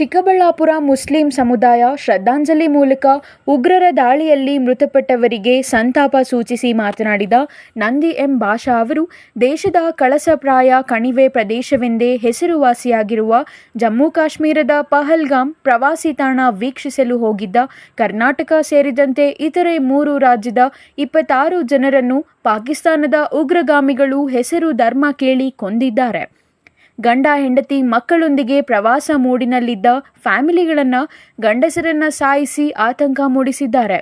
Chikkaballapur Muslim ಸಮುದಾಯ ಶ್ರದ್ಧಾಂಜಲಿ ಮೂಲಕ ಉಗ್ರರ ದಾಳಿಯಲ್ಲಿ ಮೃತಪಟ್ಟವರಿಗೆ ಸಂತಾಪ ಸೂಚಿಸಿ ಮಾತನಾಡಿದ ನಂದಿ ಎಂ ಭಾಷಾ ಅವರು, ದೇಶದ ಕಳಸಪ್ರಾಯ ಕಣಿವೆ ಪ್ರದೇಶವೆಂದೇ ಹೆಸರುವಾಸಿಯಾಗಿರುವ ಜಮ್ಮು ಕಾಶ್ಮೀರದ ಪಹಲ್ಗಾಮ್ ಪ್ರವಾಸಿ ತಾಣ ವೀಕ್ಷಿಸಲು ಹೋಗಿದ್ದ ಕರ್ನಾಟಕ ಸೇರಿದಂತೆ ಇತರೆ ಮೂರು ರಾಜ್ಯದ ಇಪ್ಪತ್ತಾರು ಜನರನ್ನು ಪಾಕಿಸ್ತಾನದ ಉಗ್ರಗಾಮಿಗಳು ಹೆಸರು ಧರ್ಮ ಕೇಳಿ ಕೊಂದಿದ್ದಾರೆ. ಗಂಡ ಹೆಂಡತಿ ಮಕ್ಕಳೊಂದಿಗೆ ಪ್ರವಾಸ ಮೂಡಿನಲ್ಲಿದ್ದ ಫ್ಯಾಮಿಲಿಗಳನ್ನು ಗಂಡಸರನ್ನ ಸಾಯಿಸಿ ಆತಂಕ ಮೂಡಿಸಿದ್ದಾರೆ.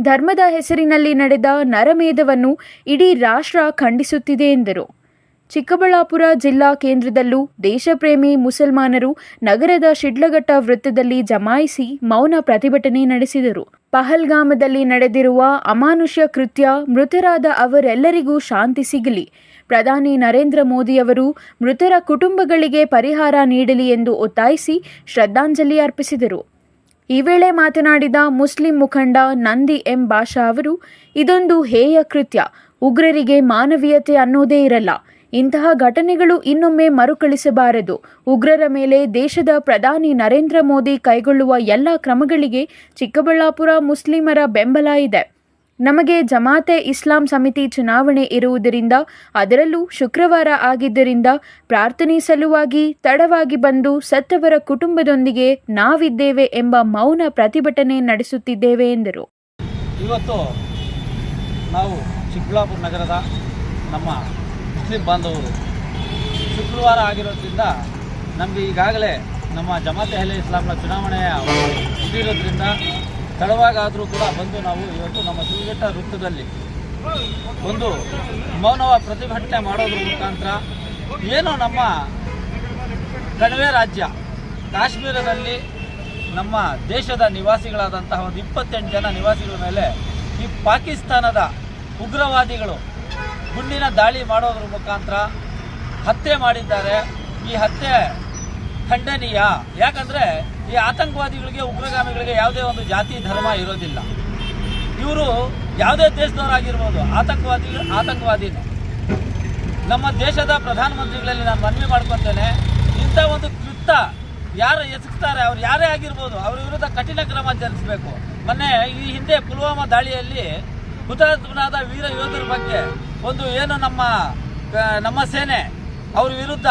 ಧರ್ಮದ ಹೆಸರಿನಲ್ಲಿ ನಡೆದ ನರಮೇಧವನ್ನು ಇಡೀ ರಾಷ್ಟ್ರ ಖಂಡಿಸುತ್ತಿದೆ ಎಂದರು. ಚಿಕ್ಕಬಳ್ಳಾಪುರ ಜಿಲ್ಲಾ ಕೇಂದ್ರದಲ್ಲೂ ದೇಶಪ್ರೇಮಿ ಮುಸಲ್ಮಾನರು ನಗರದ ಶಿಡ್ಲಘಟ್ಟ ವೃತ್ತದಲ್ಲಿ ಜಮಾಯಿಸಿ ಮೌನ ಪ್ರತಿಭಟನೆ ನಡೆಸಿದರು. ಪಹಲ್ಗಾಮದಲ್ಲಿ ನಡೆದಿರುವ ಅಮಾನುಷ್ಯ ಕೃತ್ಯ ಮೃತರಾದ ಅವರೆಲ್ಲರಿಗೂ ಶಾಂತಿ ಸಿಗಲಿ. ಪ್ರಧಾನಿ ನರೇಂದ್ರ ಮೋದಿಯವರು ಮೃತರ ಕುಟುಂಬಗಳಿಗೆ ಪರಿಹಾರ ನೀಡಲಿ ಎಂದು ಒತ್ತಾಯಿಸಿ ಶ್ರದ್ಧಾಂಜಲಿ ಅರ್ಪಿಸಿದರು. ಈ ವೇಳೆ ಮಾತನಾಡಿದ ಮುಸ್ಲಿಂ ಮುಖಂಡ ನಂದಿ ಎಂ ಬಾಷಾ ಅವರು, ಇದೊಂದು ಹೇಯ ಕೃತ್ಯ. ಉಗ್ರರಿಗೆ ಮಾನವೀಯತೆ ಅನ್ನೋದೇ ಇರಲ್ಲ. ಇಂತಹ ಘಟನೆಗಳು ಇನ್ನೊಮ್ಮೆ ಮರುಕಳಿಸಬಾರದು. ಉಗ್ರರ ಮೇಲೆ ದೇಶದ ಪ್ರಧಾನಿ ನರೇಂದ್ರ ಮೋದಿ ಕೈಗೊಳ್ಳುವ ಎಲ್ಲ ಕ್ರಮಗಳಿಗೆ ಚಿಕ್ಕಬಳ್ಳಾಪುರ ಮುಸ್ಲಿಮರ ಬೆಂಬಲ ಇದೆ. ನಮಗೆ ಜಮಾತೆ ಇಸ್ಲಾಂ ಸಮಿತಿ ಚುನಾವಣೆ ಇರುವುದರಿಂದ, ಅದರಲ್ಲೂ ಶುಕ್ರವಾರ ಆಗಿದ್ದರಿಂದ ಪ್ರಾರ್ಥನೆ ಸಲುವಾಗಿ ತಡವಾಗಿ ಬಂದು ಸತ್ತವರ ಕುಟುಂಬದೊಂದಿಗೆ ನಾವಿದ್ದೇವೆ ಎಂಬ ಮೌನ ಪ್ರತಿಭಟನೆ ನಡೆಸುತ್ತಿದ್ದೇವೆ ಎಂದರು. ಇವತ್ತು ನಾವು ಚಿಕ್ಕಬಳ್ಳಾಪುರ ನಗರದ ನಮ್ಮ ಮುಸ್ಲಿಂ ಬಾಂಧವರು ಶುಕ್ರವಾರ ಆಗಿರೋದ್ರಿಂದ ನಮಗೆ ಈಗಾಗಲೇ ನಮ್ಮ ಜಮಾತೆ ಅಹ್ಲೆ ಇಸ್ಲಾಂನ ಚುನಾವಣೆಯ ಇರೋದ್ರಿಂದ ತಡವಾಗಾದರೂ ಕೂಡ ಬಂದು ನಾವು ಇವತ್ತು ನಮ್ಮ ಸುಲಿಗಟ್ಟ ವೃತ್ತದಲ್ಲಿ ಒಂದು ಮೌನವ ಪ್ರತಿಭಟನೆ ಮಾಡೋದ್ರ ಮುಖಾಂತರ ಏನು ನಮ್ಮ ಕಣಿವೆ ರಾಜ್ಯ ಕಾಶ್ಮೀರದಲ್ಲಿ ನಮ್ಮ ದೇಶದ ನಿವಾಸಿಗಳಾದಂತಹ ಒಂದು ಇಪ್ಪತ್ತೆಂಟು ಜನ ನಿವಾಸಿಗಳ ಮೇಲೆ ಈ ಪಾಕಿಸ್ತಾನದ ಉಗ್ರವಾದಿಗಳು ಗುಂಡಿನ ದಾಳಿ ಮಾಡೋದ್ರ ಮುಖಾಂತರ ಹತ್ಯೆ ಮಾಡಿದ್ದಾರೆ. ಈ ಹತ್ಯೆ ಖಂಡನೀಯ. ಯಾಕಂದರೆ ಈ ಆತಂಕವಾದಿಗಳಿಗೆ, ಉಗ್ರಗಾಮಿಗಳಿಗೆ ಯಾವುದೇ ಒಂದು ಜಾತಿ, ಧರ್ಮ ಇರೋದಿಲ್ಲ. ಇವರು ಯಾವುದೇ ದೇಶದವರಾಗಿರ್ಬೋದು. ಆತಂಕವಾದಿ, ಆತಂಕವಾದಿನೇ. ನಮ್ಮ ದೇಶದ ಪ್ರಧಾನಮಂತ್ರಿಗಳಲ್ಲಿ ನಾನು ಮನವಿ ಮಾಡ್ಕೊತೇನೆ, ಇಂಥ ಒಂದು ಕೃತ್ಯ ಯಾರು ಎಸಗ್ತಾರೆ, ಅವ್ರು ಯಾರೇ ಆಗಿರ್ಬೋದು, ಅವ್ರ ವಿರುದ್ಧ ಕಠಿಣ ಕ್ರಮ ಜರುಗಿಸಬೇಕು. ಮೊನ್ನೆ ಈ ಹಿಂದೆ ಪುಲ್ವಾಮಾ ದಾಳಿಯಲ್ಲಿ ಹುತಾತ್ಮನಾದ ವೀರ ಯೋಧರ ಬಗ್ಗೆ ಒಂದು ಏನು ನಮ್ಮ ನಮ್ಮ ಸೇನೆ ಅವ್ರ ವಿರುದ್ಧ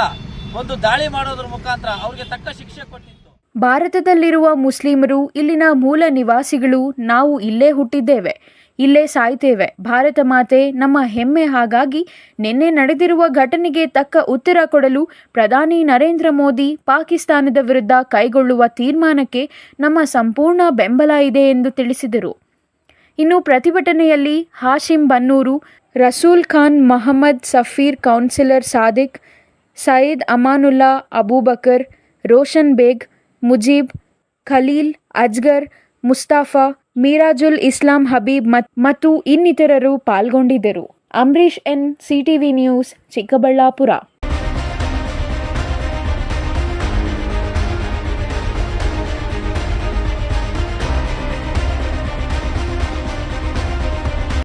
ಒಂದು ದಾಳಿ ಮಾಡೋದ್ರ ಮುಖಾಂತರ ಅವ್ರಿಗೆ ತಕ್ಕ ಶಿಕ್ಷೆ ಕೊಟ್ಟಿತ್ತು. ಭಾರತದಲ್ಲಿರುವ ಮುಸ್ಲಿಮರು ಇಲ್ಲಿನ ಮೂಲ ನಿವಾಸಿಗಳು ನಾವು ಇಲ್ಲೇ ಹುಟ್ಟಿದ್ದೇವೆ, ಇಲ್ಲೇ ಸಾಯ್ತೇವೆ. ಭಾರತ ಮಾತೆ, ನಮ್ಮ ಹೆಮ್ಮೆ ಹಾಗಾಗಿ ನಿನ್ನೆ ನಡೆದಿರುವ ಘಟನೆಗೆ ತಕ್ಕ ಉತ್ತರ ಕೊಡಲು ಪ್ರಧಾನಿ ನರೇಂದ್ರ ಮೋದಿ ಪಾಕಿಸ್ತಾನದ ವಿರುದ್ಧ ಕೈಗೊಳ್ಳುವ ತೀರ್ಮಾನಕ್ಕೆ ನಮ್ಮ ಸಂಪೂರ್ಣ ಬೆಂಬಲ ಇದೆ ಎಂದು ತಿಳಿಸಿದರು. ಇನ್ನು ಪ್ರತಿಭಟನೆಯಲ್ಲಿ ಹಾಶಿಂ ಬನ್ನೂರು, ರಸೂಲ್ ಖಾನ್ ಮಹಮ್ಮದ್ ಸಫೀರ್ ಕೌನ್ಸಿಲರ್ ಸಾದಿಕ್, ಸಯೀದ್ ಅಮಾನುಲ್ಲಾ ಅಬೂಬಕರ್, ರೋಷನ್ ಬೇಗ್, ಮುಜೀಬ್, ಖಲೀಲ್, ಅಜ್ಗರ್, ಮುಸ್ತಾಫಾ, ಮೀರಾಜುಲ್ ಇಸ್ಲಾಂ ಹಬೀಬ್ ಮತ್- ಮತ್ತು ಇನ್ನಿತರರು ಪಾಲ್ಗೊಂಡಿದ್ದರು. Ambareesh N, CTV news, Chikkaballapur.